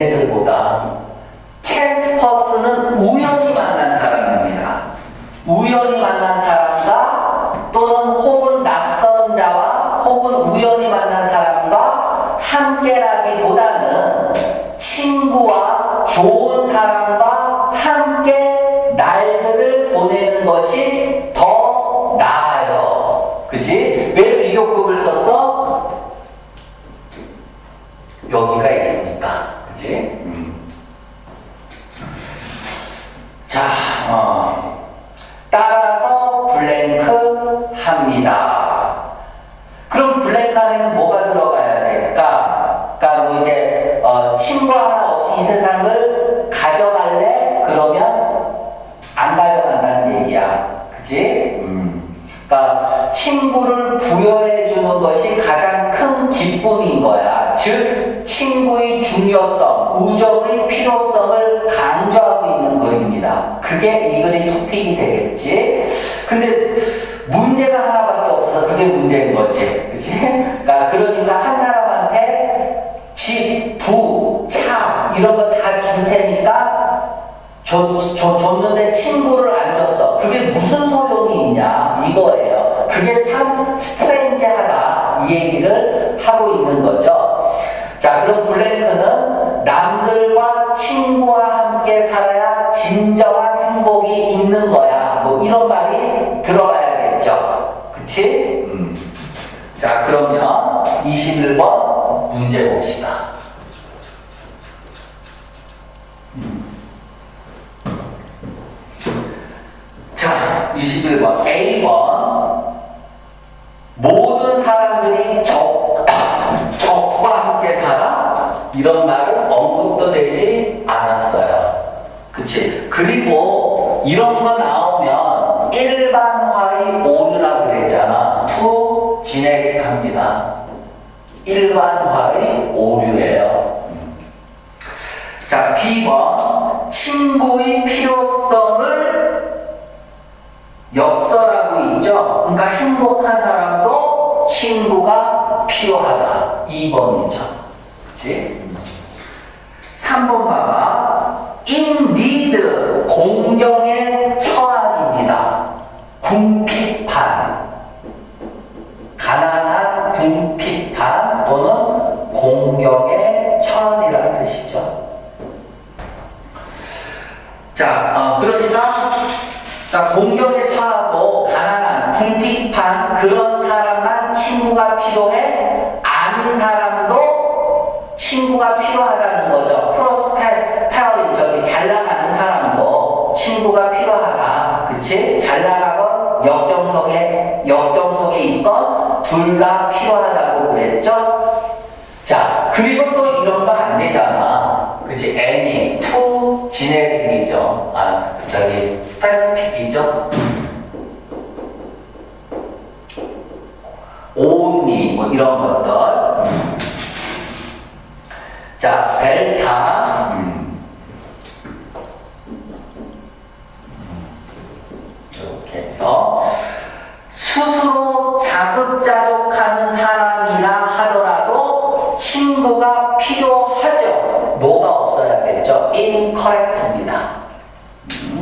애들보다 체스퍼스는 우연히 만난 사람입니다. 우연히 만난 사람과 또는 혹은 낯선 자와 혹은 우연히 만난 사람과 함께라기보다는 친구와 좋은 사람과 함께 날들을 보내는 것이 더 나아요. 그지? 왜 비교급을 썼어? 여기가 있으니까. 그지? 자, 어. 따라서 블랭크 합니다. 그럼 블랭크 안에는 뭐가 들어가야 될까? 그러니까 뭐 이제 어, 친구 하나 없이 이 세상을 가져갈래? 그러면 안 가져간다는 얘기야. 그치? 음. 그러니까 친구를 부여해 주는 것이 가장 큰 기쁨인 거야. 즉 친구의 중요성, 우정의 필요성을 강조하고 있는 글입니다. 그게 이 글의 토픽이 되겠지. 근데 문제가 하나밖에 없어서 그게 문제인 거지. 그치? 그러니까, 그러니까 한 사람한테 집, 부, 차 이런 거 다 줄 테니까 줬, 줬, 줬는데 친구를 안 줬어. 그게 무슨 소용이 있냐 이거예요. 그게 참 스트레인지하다 이 얘기를 하고 있는 거죠. 자, 그럼 블랭크는 남들과 친구와 함께 살아야 진정한 행복이 있는 거야. 뭐 이런 말이 들어가야겠죠. 그치? 음. 자, 그러면 21번 문제 봅시다. 자, 21번. A번. 이런 말은 언급도 되지 않았어요. 그치? 그리고 이런 거 나오면 일반화의 오류라 그랬잖아. 투 진액 합니다. 일반화의 오류예요. 자, B번. 친구의 필요성을 역설하고 있죠. 그러니까 행복한 사람도 친구가 필요하다. 2번이죠. 그치? 3번 봐봐. in need, 공경의 처한입니다. 궁핍한. 가난한 궁핍한 또는 공경의 처한이라는 뜻이죠. 자, 어, 그러니까 그러니까 공경에 처하고 가난한 궁핍한 그런 사람만 친구가 필요해 아닌 사람도 친구가 필요하다는 거죠. 프로스페어린 저기 잘 나가는 사람도 친구가 필요하다. 그치? 잘 나가건 역경석에 역경석에 있건 둘 다 필요하다고 그랬죠. 자 그리고 또 이런 거 안 되잖아. 그치? any, to, 지네릭이죠. 아, 저기, 스페시픽이죠. only, 뭐 이런 것들. 이렇게 해서 스스로 자급자족하는 사람이라 하더라도 친구가 필요하죠. 뭐가 없어야겠죠? incorrect입니다. 음.